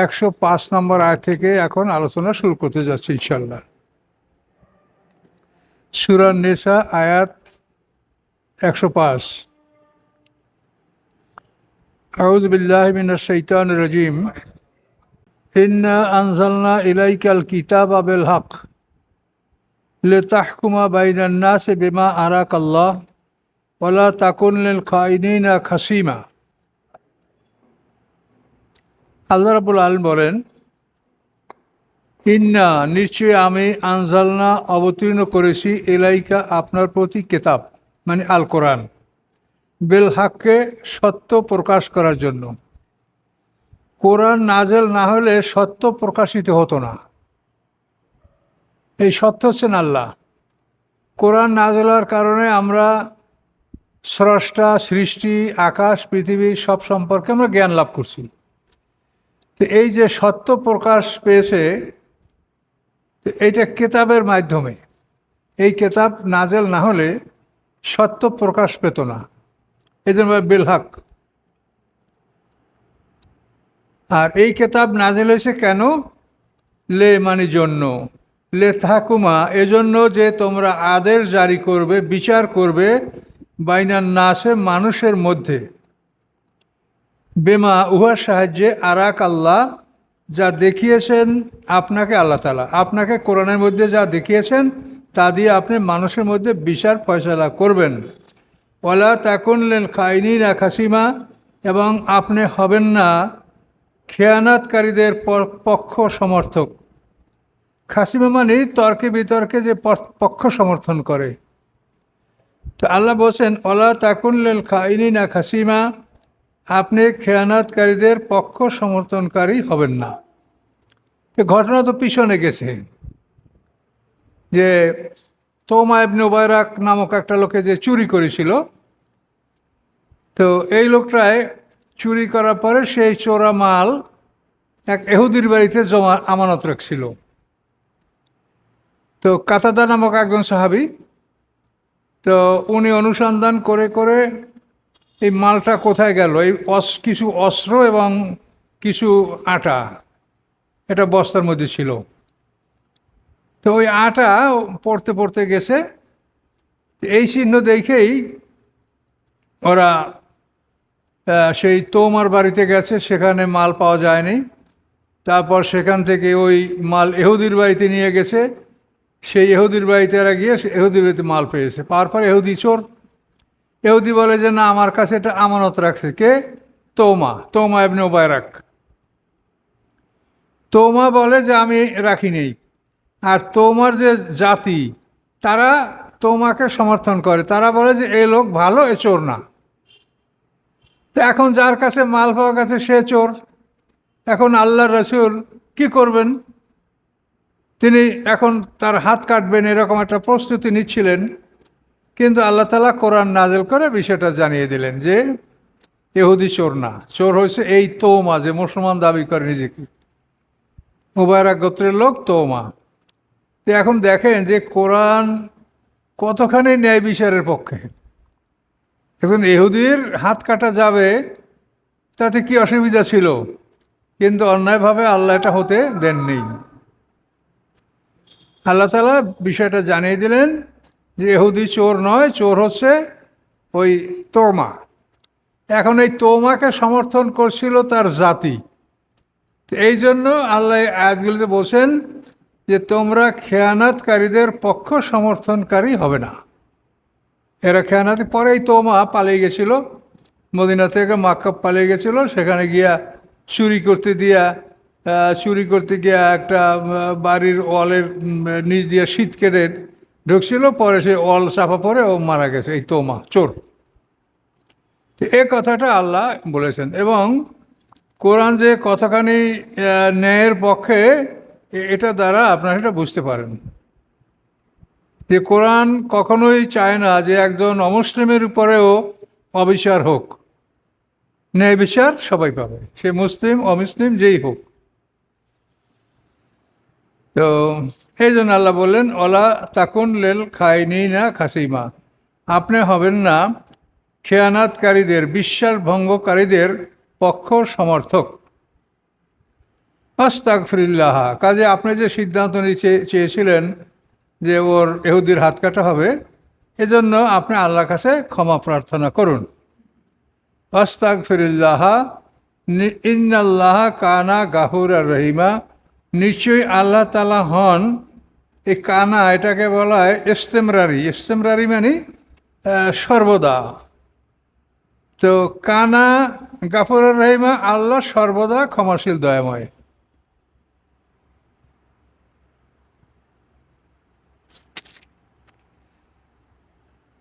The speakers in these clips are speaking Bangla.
একশো পাঁচ নম্বর আয় থেকে এখন আলোচনা শুরু করতে যাচ্ছে ইনশাল্লাহ সুরান নেশা আয়াত একশো পাঁচ। আউজ বিল্লাহ মিনাশ শৈতান রাজিম। ইন্না আনজালনা ইলাইকাল কিতাব আবেল হক। লে তাহকুমা বাইনান নাসে বেমা আরাক আল্লাহ ওলা তাকুন লিল খাইনিনা খাসিমা। আল্লাহ রাবুল আলম বলেন, ইন্না নিশ্চয়ই আমি আনজালনা অবতীর্ণ করেছি এলাইকা আপনার প্রতি কেতাব মানে আল কোরআন, বেল হাককে সত্য প্রকাশ করার জন্য। কোরআন নাজেল না হলে সত্য প্রকাশিত হতো না। এই সত্য হচ্ছেন আল্লাহ। কোরআন নাজেল হওয়ার কারণে আমরা স্রষ্টা, সৃষ্টি, আকাশ, পৃথিবী সব সম্পর্কে আমরা জ্ঞান লাভ করছি। তো এই যে সত্য প্রকাশ পেয়েছে এইটা কেতাবের মাধ্যমে। এই কেতাব নাজেল না হলে সত্য প্রকাশ পেত না। এই জন্য বেলহাক আর এই কেতাব নাজেল হয়েছে কেন? লে মানে জন্য। লে থাকুমা, এজন্য যে তোমরা আদেশ জারি করবে, বিচার করবে বাইনার নাসে মানুষের মধ্যে। বেমা, উহার সাহায্যে আরাক আল্লাহ যা দেখিয়েছেন আপনাকে আল্লাহ তালা আপনাকে কোরআনের মধ্যে যা দেখিয়েছেন, তা দিয়ে আপনি মানুষের মধ্যে বিচার, ফয়সলা করবেন। ওলা তাকুনলেন খাইনি না খাসিমা, এবং আপনি হবেন না খেয়ানাতকারীদের পক্ষ সমর্থক। খাসিমা মানে তর্কে বিতর্কে যে পক্ষ সমর্থন করে। তো আল্লাহ বলছেন ওলা তাকুনলেন খাইনি না খাসিমা আপনি খেয়ানাতকারীদের পক্ষ সমর্থনকারী হবেন না। ঘটনা তো পিছনে গেছে যে তোমা ইবনে ওবায়রাক নামক একটা লোকে যে চুরি করেছিল, তো এই লোকটায় চুরি করার পরে সেই চোরা মাল এক এহুদির বাড়িতে জমা আমানত রাখছিল। তো কাতাদা নামক একজন সাহাবি, তো উনি অনুসন্ধান করে করে এই মালটা কোথায় গেল? এই অস, কিছু অস্ত্র এবং কিছু আটা। এটা বস্তার মধ্যে ছিল। তো ওই আটা পড়তে পড়তে গেছে। এই চিহ্ন দেখেই ওরা সেই তোমার বাড়িতে গেছে। সেখানে মাল পাওয়া যায়নি। তারপর সেখান থেকে ওই মাল এহুদির বাড়িতে নিয়ে গেছে। সেই এহুদির বাড়িতে এরা গিয়ে এহুদির বাড়িতে মাল পেয়েছে। পাওয়ার পর এহুদি চোর। এহুদি বলে যে, না, আমার কাছে এটা আমানত রাখছে। কে? তোমা তোমা এমনি ওবায়রাক তোমা বলে যে, আমি রাখি নেই। আর তোমার যে জাতি, তারা তোমাকে সমর্থন করে। তারা বলে যে এই লোক ভালো, এ চোর না। তো এখন যার কাছে মাল পাওয়া গেছে সে চোর। এখন আল্লাহ রসুল কি করবেন? তিনি এখন তার হাত কাটবেন, এরকম একটা প্রস্তুতি নিচ্ছিলেন। কিন্তু আল্লাহ তালা কোরআন নাজেল করে বিষয়টা জানিয়ে দিলেন যে এহুদি চোর না। চোর হয়েছে এই তোমা যে মুসলমান দাবি করে নিজেকে। মুবায়রা গোত্রের লোক তোমা। তো এখন দেখেন যে কোরআন কতখানি ন্যায় বিচারের পক্ষে। এখন এহুদির হাত কাটা যাবে, তাতে কি অসুবিধা ছিল? কিন্তু অন্যায়ভাবে আল্লাহ এটা হতে দেননি। আল্লাহ তালা বিষয়টা জানিয়ে দিলেন যে এহুদি চোর নয়, চোর হচ্ছে ওই তোমা। এখন এই তোমাকে সমর্থন করছিল তার জাতি। এই জন্য আল্লাহ আয়াতগুলিতে বলছেন যে, তোমরা খেয়ানাতকারীদের পক্ষ সমর্থনকারী হবে না। এরা খেয়ানাতি পরেই তোমা পালিয়ে গেছিল। মদিনা থেকে মাক্কা পালিয়ে গেছিল। সেখানে গিয়া চুরি করতে দিয়া চুরি করতে গিয়া একটা বাড়ির ওয়ালের নিচ দিয়া শীত কেটে ঢুকছিল, পরে সে অল চাপা পরে ও মারা গেছে, এই তোমা, চোর। এ কথাটা আল্লাহ বলেছেন এবং কোরআন যে কতখানি ন্যায়ের পক্ষে এটা দ্বারা আপনারা সেটা বুঝতে পারেন। যে কোরআন কখনোই চায় না যে একজন অমুসলিমের উপরেও অবিচার হোক। ন্যায় বিচার সবাই পাবে, সে মুসলিম, অমুসলিম যেই হোক। তো এই জন্য আল্লাহ বললেন ওলা তাকুন লেল খাইনি না খাসিমা। আপনি হবেন না খেয়ানাতকারীদের বিশ্বাস ভঙ্গকারীদের পক্ষ সমর্থক। আস্তাকফিরিল্লাহ কাজে আপনি যে সিদ্ধান্ত নিচে চেয়েছিলেন যে ওর এহুদির হাত কাটা হবে, এজন্য আপনি আল্লাহর কাছে ক্ষমা প্রার্থনা করুন। আস্তাকফিরিল্লাহ ইন্নাল্লাহ কানা গাহুর রহিমা নিশ্চয়ই আল্লাহ তালা হন এই কানা এটাকে বলা হয় ইস্তেমরারি। ইস্তেমরারি মানে সর্বদা। তো কানা গাফুর রহিমা আল্লাহ সর্বদা ক্ষমাশীল, দয়াময়।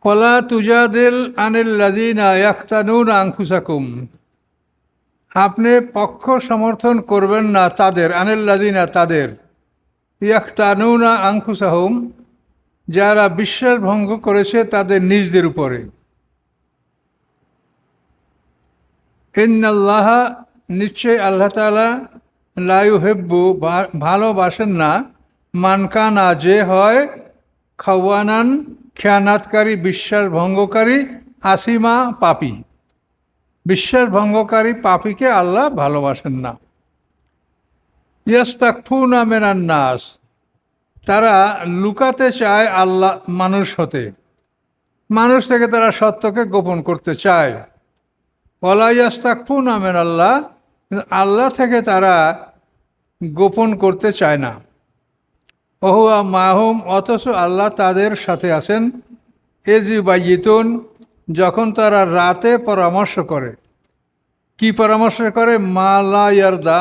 কলা তুজাদিল আনিল লাজিনা ইয়াখতানুন আংফুসাকুম আপনি পক্ষ সমর্থন করবেন না তাদের, আনিল লাজিনা তাদের। ইয়াখতানুনা আংফুসাহুম যারা বিশ্বাস ভঙ্গ করেছে তাদের নিজদের উপরে। ইন্নাল্লাহ নিশ্চয় আল্লাহ তালা লায়ু হেব্বু ভালোবাসেন না। মানকানা যে হয় খাওয়ানান, খেয়ানাতকারী বিশ্বাস ভঙ্গকারী আসিমা, পাপি। বিশ্বাস ভঙ্গকারী পাপিকে আল্লাহ ভালোবাসেন না। ইয়াস্তাকফুনা মেনান নাস। তারা লুকাতে চায় আল্লাহ মানুষ হতে। মানুষ থেকে তারা সত্যকে গোপন করতে চায়। ওলাইয়াস্তাকফুনা মেন আল্লাহ কিন্তু আল্লাহ আল্লাহ থেকে তারা গোপন করতে চায় না। ওহুয়া মাহুম, অথচ আল্লাহ তাদের সাথে আছেন। এজি বাইতুন যখন তারা রাতে পরামর্শ করে, কি পরামর্শ করে? মালা ইয়ারদা,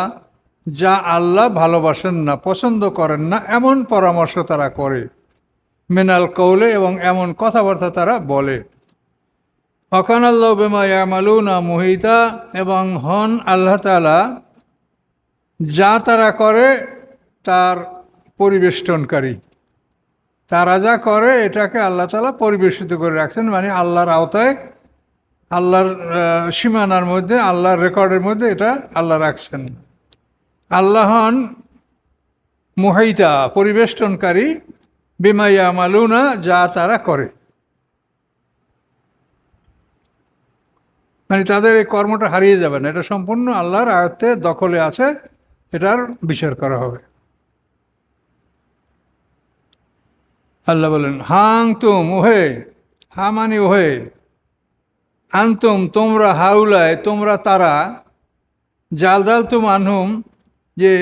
যা আল্লাহ ভালোবাসেন না, পছন্দ করেন না, এমন পরামর্শ তারা করে। মেনাল কৌলে এবং এমন কথাবার্তা তারা বলে। অকান আল্লাহ বেমা ইয়ামালুনা মুহিতা, এবং হন আল্লাহ তালা যা তারা করে তার পরিবেষ্টনকারী। তারা যা করে, এটাকে আল্লাহ তালা পরিবেশিত করে রাখছেন মানে আল্লাহর আওতায়, আল্লাহর সীমানার মধ্যে, আল্লাহর রেকর্ডের মধ্যে এটা আল্লাহ রাখছেন। আল্লাহন মুহাইতা, পরিবেষ্টনকারী বিমাইয়া মালুনা যা তারা করে। মানে তাদের এই কর্মটা হারিয়ে যাবে না, এটা সম্পূর্ণ আল্লাহর আয়ত্তে দখলে আছে, এটার বিচার করা হবে। আল্লাহ বলেন, হাং তুম ওহে হা মানে ওহে আনতুম, তোমরা হাউলায়, তোমরা তারা, জালদাল তুম আনহুম, যে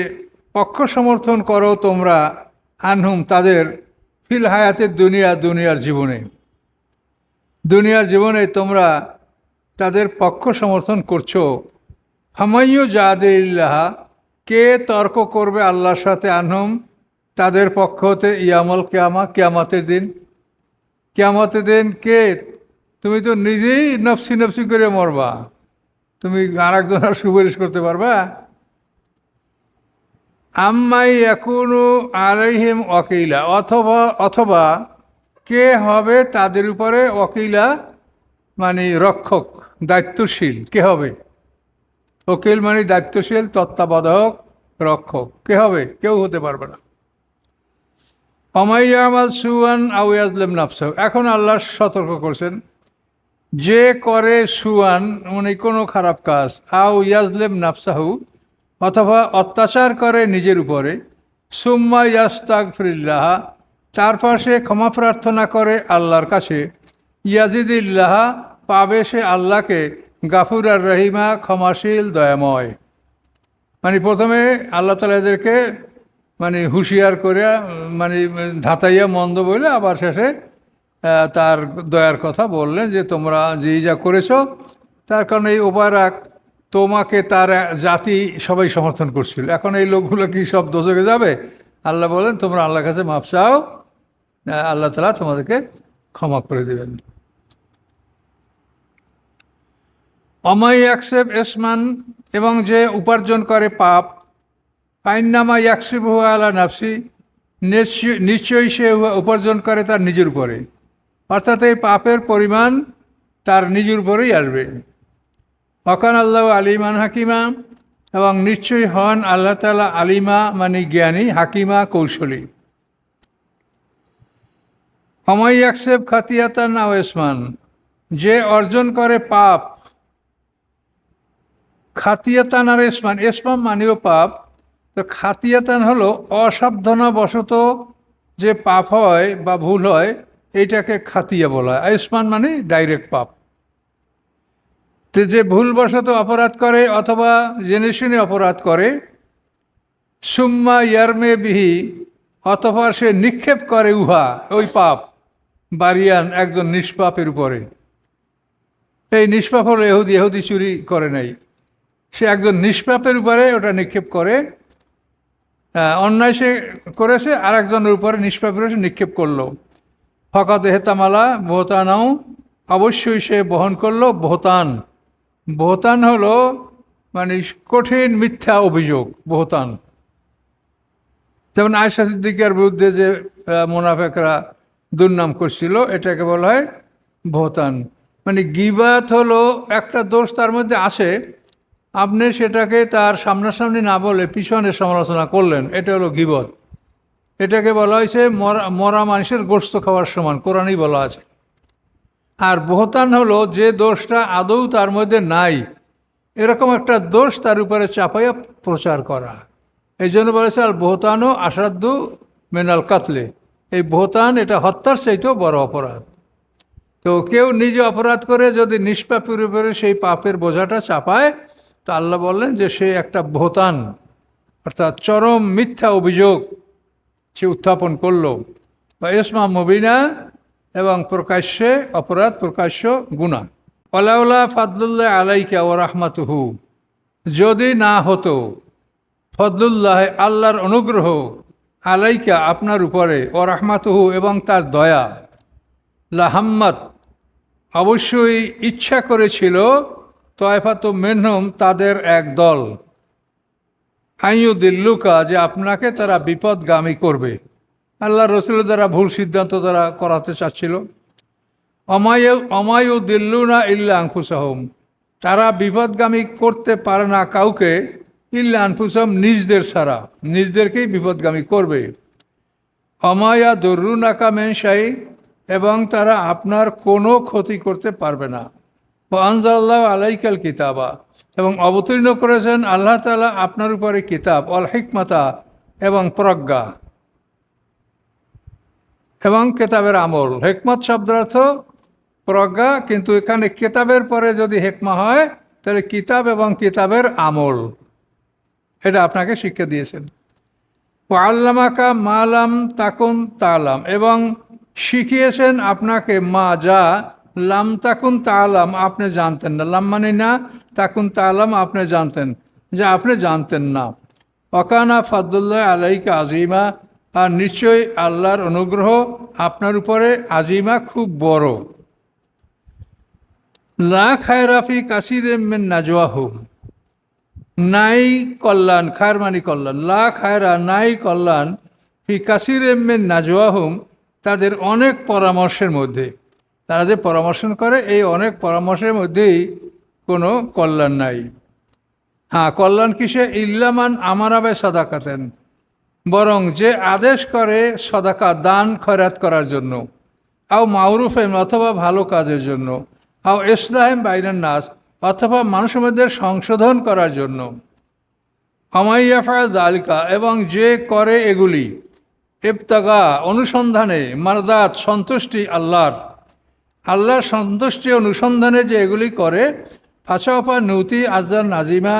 পক্ষ সমর্থন করো তোমরা আনহুম তাদের ফিল হায়াতের দুনিয়া, দুনিয়ার জীবনে। দুনিয়ার জীবনে তোমরা তাদের পক্ষ সমর্থন করছ। হামাইও জাহাদের ইল্লাহা, কে তর্ক করবে আল্লাহর সাথে আনহুম? তাদের পক্ষ হতে ইয়ামল কেয়ামা, কেয়ামতের দিন। কেয়ামতের দিন কে? তুমি তো নিজেই নফসি নফসি করে মরবা। তুমি আর একজনের সুপারিশ করতে পারবা। আম্মাই এখনও আলাইহিম অকিলা অথবা অথবা কে হবে তাদের উপরে অকিলা মানে রক্ষক, দায়িত্বশীল, কে হবে? ওকিল মানে দায়িত্বশীল, তত্ত্বাবধায়ক, রক্ষক, কে হবে? কেউ হতে পারবে না। অমাইয়ামাল সুয়ান আউয়াজলেম নাফসাহ এখন আল্লাহ সতর্ক করছেন, যে করে সুয়ান মানে কোনো খারাপ কাজ আউ ইয়াজলেম নাফসাহু, অথবা অত্যাচার করে নিজের উপরে, সুম্মা ইয়াস্তাক ফিরিল্লাহ তারপর সে ক্ষমা প্রার্থনা করে আল্লাহর কাছে, ইয়াজিদিল্লাহ, পাবে সে আল্লাহকে গাফুর আর রহিমা, ক্ষমাশীল, দয়াময়। মানে প্রথমে আল্লাহ তালা এদেরকে মানে হুঁশিয়ার করে মানে ধাতাইয়া মন্দ বলে আবার শেষে তার দয়ার কথা বললেন যে তোমরা যেই যা করেছ, তার কারণে এই ওবারাক তোমাকে তার জাতি সবাই সমর্থন করছিল। এখন এই লোকগুলো কি সব দোষকে যাবে? আল্লাহ বলেন, তোমরা আল্লাহর কাছে মাপ চাও আল্লাহ তালা তোমাদেরকে ক্ষমা করে দেবেন। অমাই অ্যাকসেপ এসমান এবং যে উপার্জন করে পাপ পাইন্নামা ইয়াকসিবহু আলা নাফসি নিশ্চয় নিশ্চয়ই সে উপার্জন করে তার নিজের উপরে। অর্থাৎ এই পাপের পরিমাণ তার নিজের উপরেই আসবে। অকান আল্লাহ আলিমান হাকিমা এবং নিশ্চয়ই হন আল্লাহ তালা আলিমা মানে জ্ঞানী, হাকিমা, কৌশলী। অমাই অ্যাকসেপ খাতিয়াতান আওয়েসমান যে অর্জন করে পাপ, খাতিয়াতান আর এসমান এসমান মানেও পাপ তো খাতিয়াতান হলো অসাবধানবশত যে পাপ হয় বা ভুল হয়, এইটাকে খাতিয়া বলা হয়। আয়ুষ্মান মানে ডাইরেক্ট পাপ। তো যে ভুলবশত অপরাধ করে অথবা জেনে শুনে অপরাধ করে, সুম্মা ইয়ারমে বিহি, অথবা সে নিক্ষেপ করে উহা, ওই পাপ, বারিয়ান একজন নিষ্পাপের উপরে। এই নিষ্পাপ হলো এহুদি এহুদি চুরি করে নাই। সে একজন নিষ্পাপের উপরে ওটা নিক্ষেপ করে অন্যায় সে করেছে আর একজনের উপরে নিষ্পাপের উপরে নিক্ষেপ করল। ফকাত হেতামালা বহতানাও অবশ্যই সে বহন করল বহতান বহতান হলো মানে কঠিন মিথ্যা অভিযোগ বহতান যেমন আয়সা সিদ্দিকার বিরুদ্ধে যে মোনাফেকরা দুর্নাম করছিল, এটাকে বলা হয় ভোতান মানে গিবাত হলো একটা দোষ তার মধ্যে আসে আপনি সেটাকে তার সামনাসামনি না বলে পিছনে সমালোচনা করলেন, এটা হলো গিবত। এটাকে বলা হয়েছে মরা মরা মানুষের গোস্ত খাওয়ার সমান, কোরআনই বলা আছে। আর বহতান হলো যে দোষটা আদৌ তার মধ্যে নাই, এরকম একটা দোষ তার উপরে চাপাইয়া প্রচার করা। এই জন্য বলেছে আর বহতানও আসাদ্দু মেনাল কাতলে। এই বহতান এটা হত্যার চাইতেও বড় অপরাধ। তো কেউ নিজে অপরাধ করে যদি নিষ্পাপের উপরে সেই পাপের বোঝাটা চাপায় তো আল্লাহ বললেন যে সে একটা ভোতান অর্থাৎ চরম মিথ্যা অভিযোগ সে উত্থাপন করল। বা ইসমা মুবিনা এবং প্রকাশ্যে অপরাধ, প্রকাশ্য গুণা ওলাউলা ফাদলুল্লাহ আলাইকা ও রাহমাতুহু। যদি না হতো, ফদলুল্লাহ আল্লাহর অনুগ্রহ আলাইকা আপনার উপরে ও রাহমাতুহু এবং তার দয়া লাহাম্মাত অবশ্যই ইচ্ছা করেছিল তয়ফাত মেনহম তাদের এক দল। আইয়ুদিল্লুকা, যে আপনাকে তারা বিপদগামী করবে। আল্লাহ রসুলের দ্বারা ভুল সিদ্ধান্ত তারা করাতে চাচ্ছিল। অমায়ু অমায়ু দিল্লুনা ইল্লা আংফুসাহম তারা বিপদগামী করতে পারে না কাউকে ইল্লা আনফুসাহম, নিজদের ছাড়া। নিজদেরকেই বিপদগামী করবে। অমায়া দর্রুনাকা মেনসাই এবং তারা আপনার কোনো ক্ষতি করতে পারবে না। ও আনজাল্লাহ আলাইকাল কিতাবা এবং অবতীর্ণ করেছেন আল্লাহ তালা আপনার উপরে কিতাব অল হিকমাতা, এবং প্রজ্ঞা। এবং কেতাবের আমল। হেকমত শব্দার্থ প্রজ্ঞা, কিন্তু এখানে কেতাবের পরে যদি হেকমা হয়, তাহলে কিতাব এবং কিতাবের আমল। এটা আপনাকে শিক্ষা দিয়েছেন। ও আল্লামাকা মালাম তাকুন তালাম, এবং শিখিয়েছেন আপনাকে মা যা লাম তাকুন তালাম আপনি জানতেন না। লাম মানে না, তাকুন তালাম আপনি জানতেন। যা আপনি জানতেন না। অকানা ফাদুল্লাহ আলাইকা আজিমা আর নিশ্চয়ই আল্লাহর অনুগ্রহ আপনার উপরে আজিমা খুব বড়। লা খায়রাফি কাসির মেন নাজওয়াহুম নাই কল্যাণ, খায়ের মানি কল্যাণ। লা খায়রা, নাই কল্যাণ ফি কাসির এমেন নাজওয়াহুম তাদের অনেক পরামর্শের মধ্যে। তারা যে পরামর্শ করে, এই অনেক পরামর্শের মধ্যেই কোনো কল্যাণ নাই। হ্যাঁ কল্যাণ কিসে? ইল্লামান আমারাবে সদাকাতেন। বরং যে আদেশ করে সদাকা, দান, খয়রাত করার জন্য। আও মাউরুফেম অথবা ভালো কাজের জন্য। আও ইসলাহেম বাইরের নাস, অথবা মানুষের মধ্যে সংশোধন করার জন্য। আমাইয়াফা দালিকা, এবং যে করে এগুলি। ইবতাগা, অনুসন্ধানে, মারদাত, সন্তুষ্টি আল্লাহর। আল্লাহর সন্তুষ্টি অনুসন্ধানে যে এগুলি করে ফাঁসাফা নৌতি আজার নাজিমা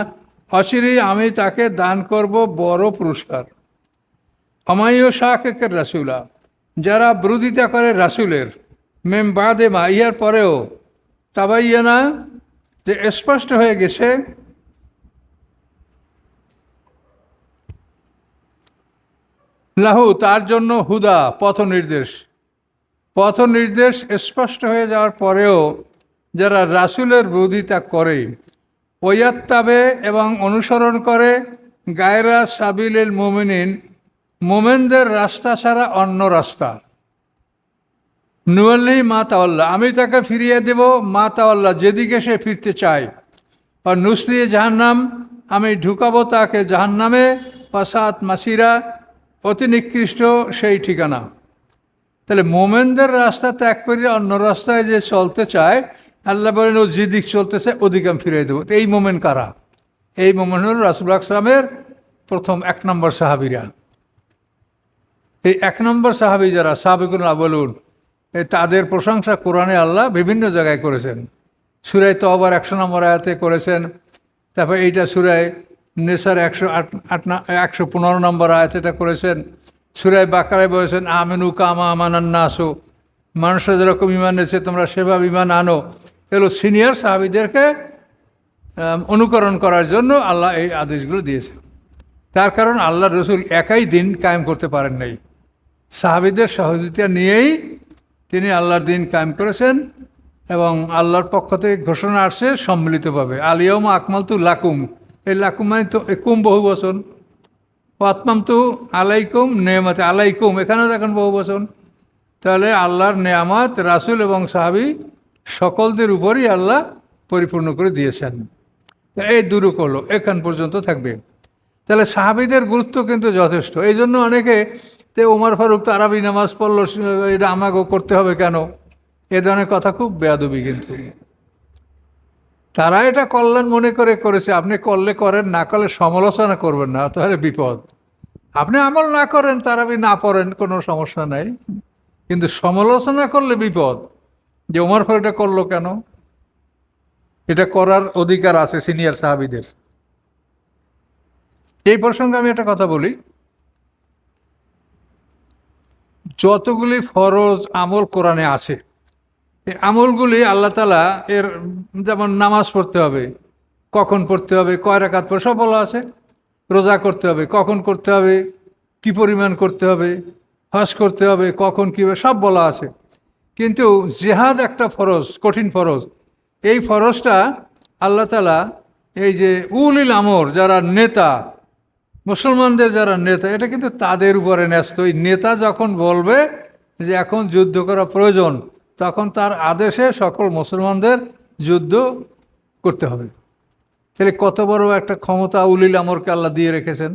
অচিরেই আমি তাকে দান করব বড় পুরস্কার। অমায়ু শাহের রাসুলা, যারা বিরোধিতা করে রাসুলের, মেম বাদে মা, ইহার পরেও তাবাইয়ানা যে স্পষ্ট হয়ে গেছে, লাহু তার জন্য হুদা পথ নির্দেশ পথ নির্দেশ স্পষ্ট হয়ে যাওয়ার পরেও যারা রাসুলের বিরোধিতা করে, ওয়াত্তাবে এবং অনুসরণ করে, গায়রা সাবিলের মোমিনিন, মোমেনদের রাস্তা ছাড়া অন্য রাস্তা। নুয়াল্লি মা তাওয়াল্লা, আমি তাকে ফিরিয়ে দেব, মা তাওয়াল্লা যেদিকে সে ফিরতে চায়। আর নুসরিয়ে জাহান্নাম, আমি ঢুকাবো তাকে জাহান্নামে, পাসাত মাসিরা, অতি নিকৃষ্ট সেই ঠিকানা। তাহলে মোমেনদের রাস্তা ত্যাগ করে অন্য রাস্তায় যে চলতে চায়, আল্লাহ বলেন, ও যেদিক চলতেছে, ওদিকে আমি ফিরিয়ে দেবো। এই মোমেন কারা? এই মোমেন হল রাসুল আকসালামের প্রথম এক নম্বর সাহাবিরা। এই এক নম্বর সাহাবি যারা সাহাবিকুল বলুন তাদের প্রশংসা কোরআনে আল্লাহ বিভিন্ন জায়গায় করেছেন। সুরায় তো আবার একশো নম্বর আয়াতে করেছেন। তারপর এইটা সুরায় নেশার একশো আট আট একশো পনেরো নম্বর আয়াত এটা করেছেন। সুরায় বাকারায় বলেছেন, আমেনু কামা আমানান্না আসো মানুষরা যেরকম ইমান এনেছে, তোমরা সেভাবে ইমান আনো। এগুলো সিনিয়র সাহাবিদেরকে অনুকরণ করার জন্য আল্লাহ এই আদেশগুলো দিয়েছে তার কারণ আল্লাহ রসুল একাই দিন কায়েম করতে পারেন নাই। সাহাবিদের সহযোগিতা নিয়েই তিনি আল্লাহর দিন কায়েম করেছেন এবং আল্লাহর পক্ষ থেকে ঘোষণা আসছে সম্মিলিতভাবে। আলিয়ম আকমাল তু লাকুম। এই লাকুম মানে তো কুম বহু বচন। ও আত্মাম তু আলাইকুম, নেয়ামাতে আলাইকুম। এখানেও দেখেন বহু বচন। তাহলে আল্লাহর নেয়ামাত, রাসুল এবং সাহাবি সকলদের উপরই আল্লাহ পরিপূর্ণ করে দিয়েছেন। এই দুরুক হলো, এখান পর্যন্ত থাকবে। তাহলে সাহাবিদের গুরুত্ব কিন্তু যথেষ্ট। এই জন্য অনেকে, তে ওমর ফারুক তারাবি নামাজ পড়ল, এটা আমাকেও করতে হবে কেন? এ ধরনের কথা খুব বেয়াদবি কিন্তু। তারা এটা কল্যাণ মনে করে করেছে, আপনি করলে করেন, না করলে সমালোচনা করবেন না, তাহলে বিপদ। আপনি আমল না করেন তারাবি না পড়েন, কোনো সমস্যা নাই। কিন্তু সমালোচনা করলে বিপদ। যে ওমর ফারুক এটা করল কেন? এটা করার অধিকার আছে সিনিয়র সাহাবিদের। এই প্রসঙ্গে আমি একটা কথা বলি। যতগুলি ফরজ আমল কোরআনে আছে এই আমলগুলি আল্লাহ তালা এর যেমন নামাজ পড়তে হবে, কখন পড়তে হবে, কয় রাকাত পড়ে, সব বলা আছে। রোজা করতে হবে, কখন করতে হবে, কি পরিমাণ করতে হবে, হজ করতে হবে, কখন কী হবে, সব বলা আছে। কিন্তু জেহাদ একটা ফরজ, কঠিন ফরজ। এই ফরজটা আল্লাহ তালা এই যে উলিল আমর, যারা নেতা, মুসলমানদের যারা নেতা, এটা কিন্তু তাদের উপরে ন্যস্ত। ওই নেতা যখন বলবে যে এখন যুদ্ধ করা প্রয়োজন তখন তার আদেশে সকল মুসলমানদের যুদ্ধ করতে হবে। তাহলে কত বড় একটা ক্ষমতা উলিল আমরকে আল্লাহ দিয়ে রেখেছেন।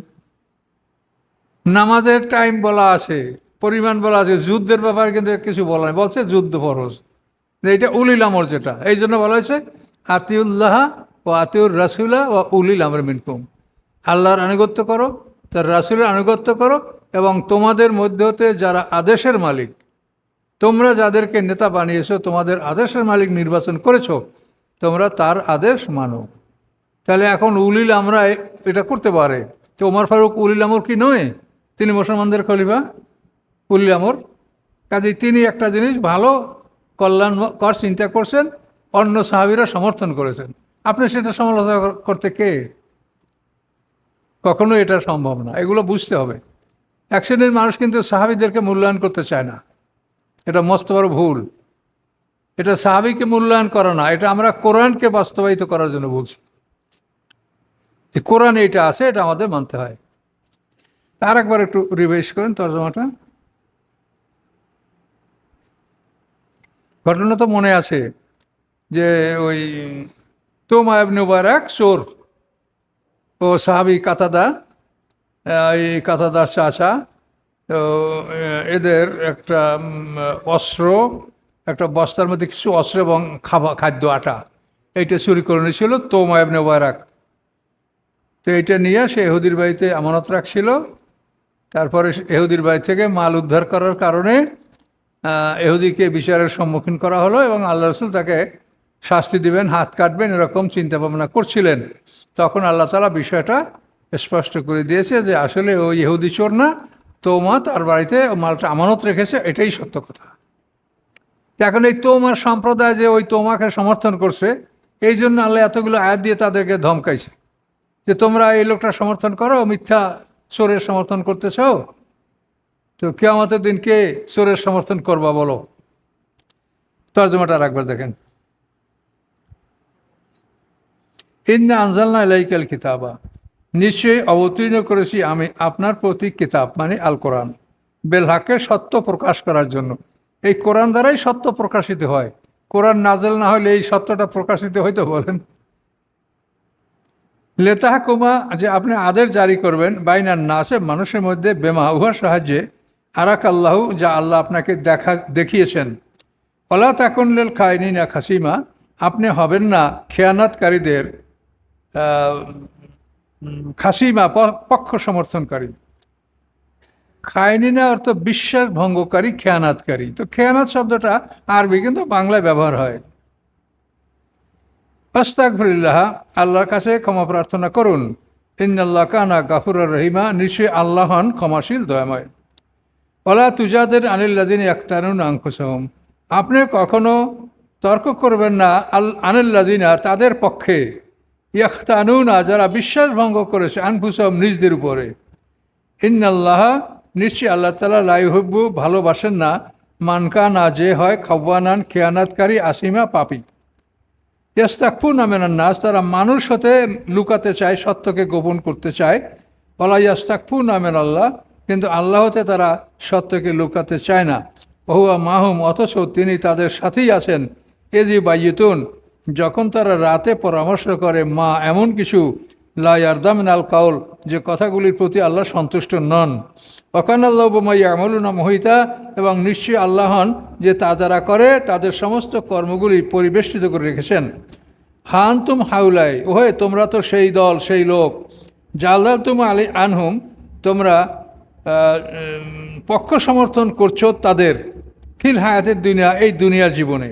নামাজের টাইম বলা আছে, পরিমাণ বলা আছে, যুদ্ধের ব্যাপারে কিন্তু কিছু বলা নেই, বলছে যুদ্ধ ফরজ। এটা উলিল আমর যেটা, এই জন্য বলা হয়েছে, আতিউল্লাহ ও আতিউর রাসুল্লাহ ও উলিল আমর মিনকুম। আল্লাহর আনুগত্য করো, তার রাসুলের আনুগত্য করো এবং তোমাদের মধ্যে হতে যারা আদেশের মালিক তোমরা যাদেরকে নেতা বানিয়েছো, তোমাদের আদেশের মালিক নির্বাচন করেছ, তোমরা তার আদেশ মানো। তাহলে এখন উলিল আমরা এটা করতে পারে। তো ওমর ফারুক উলিল আমর কি নয়? তিনি মুসলমানদের খলিফা? উলিল আমর। কাজেই তিনি একটা জিনিস ভালো কল্যাণ কর চিন্তা করছেন, অন্য সাহাবিরা সমর্থন করেছেন। আপনি সেটা সমালোচনা করতে কে? কখনো এটা সম্ভব না। এগুলো বুঝতে হবে। এক শ্রেণির মানুষ কিন্তু সাহাবিদেরকে মূল্যায়ন করতে চায় না। এটা মস্ত বড় ভুল। এটা সাহাবিকে মূল্যায়ন করা না, এটা আমরা কোরআনকে বাস্তবায়িত করার জন্য বলছি। যে কোরআনে এটা আছে, এটা আমাদের মানতে হয়। তার একবার একটু রিভাইজ করেন তর্জমাটা। ঘটনা তো মনে আছে যে ওই তোমা ইবনে মুবারক চোর ও সাহাবি কাতাদা এই কাতাদার চাচা তো এদের একটা অস্ত্র, একটা বস্তার মধ্যে কিছু অস্ত্র এবং খাবার খাদ্য আটা, এইটা চুরি করে নিয়েছিল তোমা ইবনে মুবারক। তো এইটা নিয়ে সে এহুদির বাড়িতে আমানত রাখছিল। তারপরে এহুদির বাড়ি থেকে মাল উদ্ধার করার কারণে এহুদিকে বিচারের সম্মুখীন করা হলো এবং আল্লাহ রসুল তাকে শাস্তি দিবেন, হাত কাটবেন, এরকম চিন্তা ভাবনা করছিলেন। তখন আল্লাহ তালা বিষয়টা স্পষ্ট করে দিয়েছে যে আসলে ওই ইহুদি চোর না তোমা তার বাড়িতে মালটা আমানত রেখেছে, এটাই সত্য কথা। এখন এই তোমার সম্প্রদায় যে ওই তোমাকে সমর্থন করছে, এই জন্য আল্লাহ এতগুলো আয়াত দিয়ে তাদেরকে ধমকাইছে। যে তোমরা এই লোকটা সমর্থন করো, মিথ্যা চোরের সমর্থন করতেছ তো কেয়ামতের দিন কে চোরের সমর্থন করবা বলো? তর্জমাটা আর একবার দেখেন। ইন্না আনজালনা ইলাইকাল কিতাবা। নিশ্চয়ই অবতীর্ণ করেছি আমি আপনার প্রতি কিতাব মানে আল কোরআন। বেলহাকে সত্য প্রকাশ করার জন্য। এই কোরআন দ্বারাই সত্য প্রকাশিত হয়। কোরআন নাজেল না হলে এই সত্যটা প্রকাশিত হইতো বলেন। লেতাহা কুমা, যে আপনি আদের জারি করবেন বাইনার নাসে, মানুষের মধ্যে বেমা উহার সাহায্যে আরাক আল্লাহ যা আল্লাহ আপনাকে দেখা, দেখিয়েছেন। অলা তাকুনলেল খায়নিনা খাসিমা, আপনি হবেন না খেয়ানাতকারীদের খাসিমা পক্ষ সমর্থনকারী। খায়নিনা অর্থ বিশ্বাস ভঙ্গকারী, খেয়ানাতকারী। তো খেয়ানাত শব্দটা আরবি, কিন্তু বাংলায় ব্যবহার হয়। আস্তাকফিরুল্লাহ আল্লাহর কাছে ক্ষমা প্রার্থনা করুন। ইন্নাল্লাহ কানা গাফুর রহিমা, নিশ্চয়ই আল্লাহ হন ক্ষমাশীল, দয়াময়। ওলা তুজাদের আনিল্লাদিন একতানুন আঙ্কুসহম আপনি কখনো তর্ক করবেন না আল আনিল্লাদিনা তাদের পক্ষে। ইয়াখতানুনা, যারা বিশ্বাস ভঙ্গ করেছে, আনফুসহম নিজদের উপরে। ইন্নাল্লাহ, নিশ্চয়ই আল্লাহ তালা লাইহব্বু ভালোবাসেন না। মানকা না যে হয় খাওয়ানান, খেয়ানাতকারী, আসিমা, পাপি। ইয়াস্তাকফু নামেন নাস, তারা মানুষ হতে লুকাতে চায়, সত্যকে গোপন করতে চায়। বলা ইয়াস্তাকফু নামেন আল্লাহ কিন্তু আল্লাহ হতে তারা সত্যকে লুকাতে চায় না। বহুয়া মাহুম, অথচ তিনি তাদের সাথেই আছেন। এজি বাইতুন যখন তারা রাতে পরামর্শ করে, মা, এমন কিছু? লায়ারদামিন আল কাউল, যে কথাগুলির প্রতি আল্লাহ সন্তুষ্ট নন। অকান আল্লাহ বোমাইয়া আমলুনা মহিতা, এবং নিশ্চয়ই আল্লাহন যে তা যারা করে, তাদের সমস্ত কর্মগুলি পরিবেষ্টিত করে রেখেছেন। হান তুম হাউলাই, ওহে, তোমরা তো সেই দল, সেই লোক। জালদাল তুম আলী আনহুম, তোমরা পক্ষ সমর্থন করছ তাদের, ফিল হায়াতের দুনিয়া, এই দুনিয়ার জীবনে।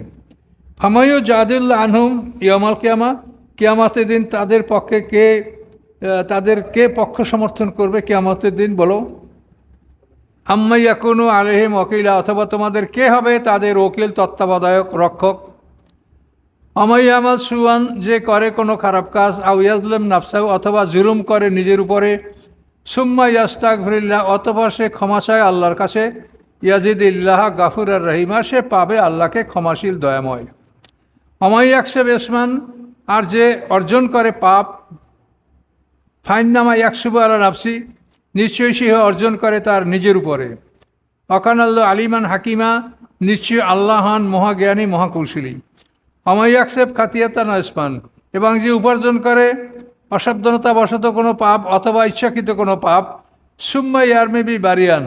ফামাইও জাদুল্লাহ আনহুম ইয়ামাল কিয়ামা, কিয়ামাতের দিন তাদের পক্ষে কে তাদের কে পক্ষ সমর্থন করবে কিয়ামতের দিন, বলো। আম্মাইয়া কোনো আলহিম ওকিলা অথবা তোমাদের কে হবে তাদের ওকিল, তত্ত্বাবধায়ক, রক্ষক? আমাইয়া আমাল সুয়ান, যে করে কোনো খারাপ কাজ আউ ইয়াজলেম নাফসাউ অথবা জুলুম করে নিজের উপরে। সুম্মা ইয়াস্তাক ইয়াস্তাকফিরিল্লাহ অথবা সে ক্ষমা চায় আল্লাহর কাছে। ইয়াজিদ ইল্লাহ গাফুর আর রহিমা, সে পাবে আল্লাহকে ক্ষমাশীল, দয়াময়। অমাই একসেব ইসমান আর যে অর্জন করে পাপ, ফাইন নামা একশুভ আলা নাফসি, নিশ্চয়ই সে অর্জন করে তার নিজের উপরে। অকানাল্ল আলিমান হাকিমা, নিশ্চয়ই আল্লাহান মহাজ্ঞানী মহাকৌশলী। অমাইয়াকসেব খাতিয়াতা নয়সমান এবং যে উপার্জন করে অসাবধানতা বশত কোনো পাপ অথবা ইচ্ছাকৃত কোনো পাপ, সুম্মা ইয়ারমেবি বারিয়ান,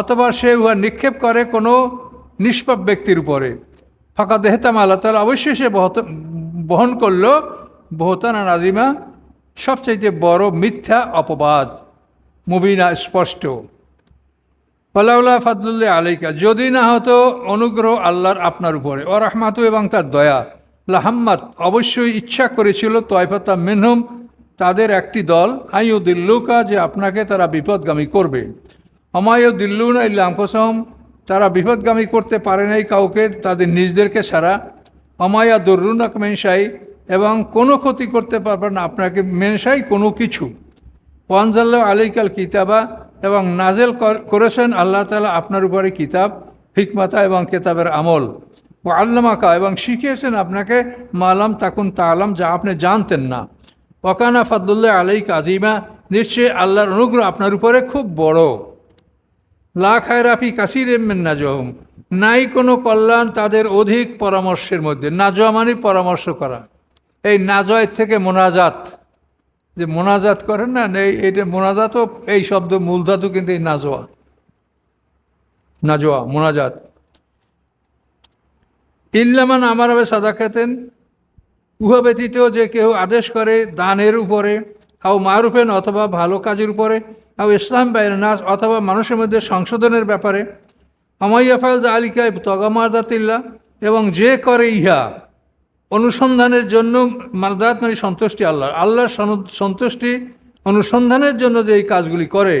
অথবা সে উহা নিক্ষেপ করে কোনো নিষ্পাপ ব্যক্তির উপরে। ফাঁকা দেহতাম আল্লাহ তালা অবশ্যই সে বহন করল। বহতানা নাজিমা, সবচাইতে বড় মিথ্যা অপবাদ। মুবিনা স্পষ্ট। ফলাউলা ফাদুল্লাহ আলাইকা, যদি না হতো অনুগ্রহ আল্লাহর আপনার উপরে। ও রহমাতু এবং তার দয়া। লাহাম্মাদ অবশ্যই ইচ্ছা করেছিল তয়ফাতা মেনহুম, তাদের একটি দল আইউ দিল্লুকা যে আপনাকে তারা বিপদগামী করবে। অমায়ু দিল্লুনা ইল্লাম কোসম তারা বিপদগামী করতে পারে নাই কাউকে, তাদের নিজদেরকে ছাড়া। অমায়া দর্রুনাক মেনসাই এবং কোনো ক্ষতি করতে পারবে না আপনাকে মেনসাই কোনো কিছু। ওয়ানজাল্লাহ আলাইকাল কিতাবা, এবং নাজেল কর- করেছেন আল্লাহ তালা আপনার উপরে কিতাব, হিকমাতা এবং কেতাবের আমল। ও আল্লামাকা, এবং শিখিয়েছেন আপনাকে মালাম তাকুন তালাম যা আপনি জানতেন না। ওকানা ফাদুল্লাহ আলাইক আজিমা নিশ্চয়ই আল্লাহর অনুগ্রহ আপনার উপরে খুব বড়। লা খায়রাফি কাসির এমন নাজহম নাই কোনো কল্যাণ তাদের অধিক পরামর্শের মধ্যে নাজোয়া মানে পরামর্শ করা। এই নাজয়ের থেকে মোনাজাত। যে মোনাজাত করেন না, এই এটা মোনাজাতও এই শব্দ মূলধাতু কিন্তু এই নাজোয়া নাজোয়া মোনাজাত। ইল্লামান আমার হবে সাদা খেতেন উহা ব্যতীত যে কেউ আদেশ করে দানের উপরে, আও মারুফেন অথবা ভালো কাজের উপরে আও ইসলাম বাইরে নাচ অথবা মানুষের মধ্যে সংশোধনের ব্যাপারে আমাইয়াফাল আলিকায় তগামারদাতিল্লা এবং যে করে ইহা, অনুসন্ধানের জন্য মারদাত মানে সন্তুষ্টি আল্লাহর। আল্লাহর সন্তুষ্টি অনুসন্ধানের জন্য যে এই কাজগুলি করে,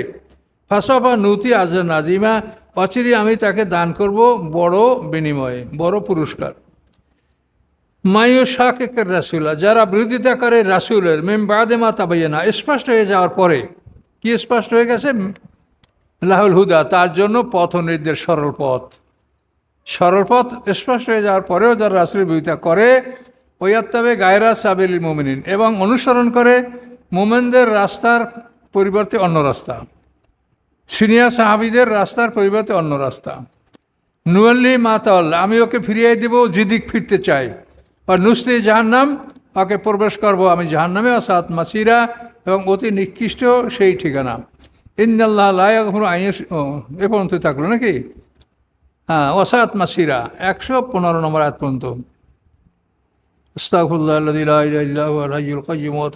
ফাঁসফা নূতি আজর নাজিমা, অচিরি আমি তাকে দান করব বড় বিনিময়ে, বড় পুরস্কার। মায়ু শাকের রাসুলা, যারা বিরোধিতা করে রাসুলের মেম বাদে মা তাবাইয়া স্পষ্ট হয়ে যাওয়ার পরে কি স্পষ্ট হয়ে গেছে? লাহুল হুদা, তার জন্য পথ নির্দেশ সরল পথ। সরল পথ স্পষ্ট হয়ে যাওয়ার পরেও যারা রাসুলের বিরোধিতা করে, ওয়াত্তাবে গায়রা সাবেল মোমিনিন এবং অনুসরণ করে, মোমেনদের রাস্তার পরিবর্তে অন্য রাস্তা। সিনিয়র সাহাবিদের রাস্তার পরিবর্তে অন্য রাস্তা। নুয়াল্লি মাতাল, আমি ওকে ফিরিয়ে দেব, জিদিক ফিরতে চাই। আর নুসলি জাহান্নাম, ওকে প্রবেশ করব আমি জাহান্নামে আসাত মাসিরা এবং অতি নিকৃষ্ট সেই ঠিকানা। ইন্দাল্লাহ লায়াগফুর আইন এ পর্যন্ত থাকল নাকি? হ্যাঁ ওসাত মাসিরা, একশো পনেরো নম্বর আয়াত পর্যন্ত। আস্তাকুল্লাহ আল্লাহ লা বিল্লাহ ইল্লা আল্লাহ আল হাইয়ুল কাইয়্যুম ওয়া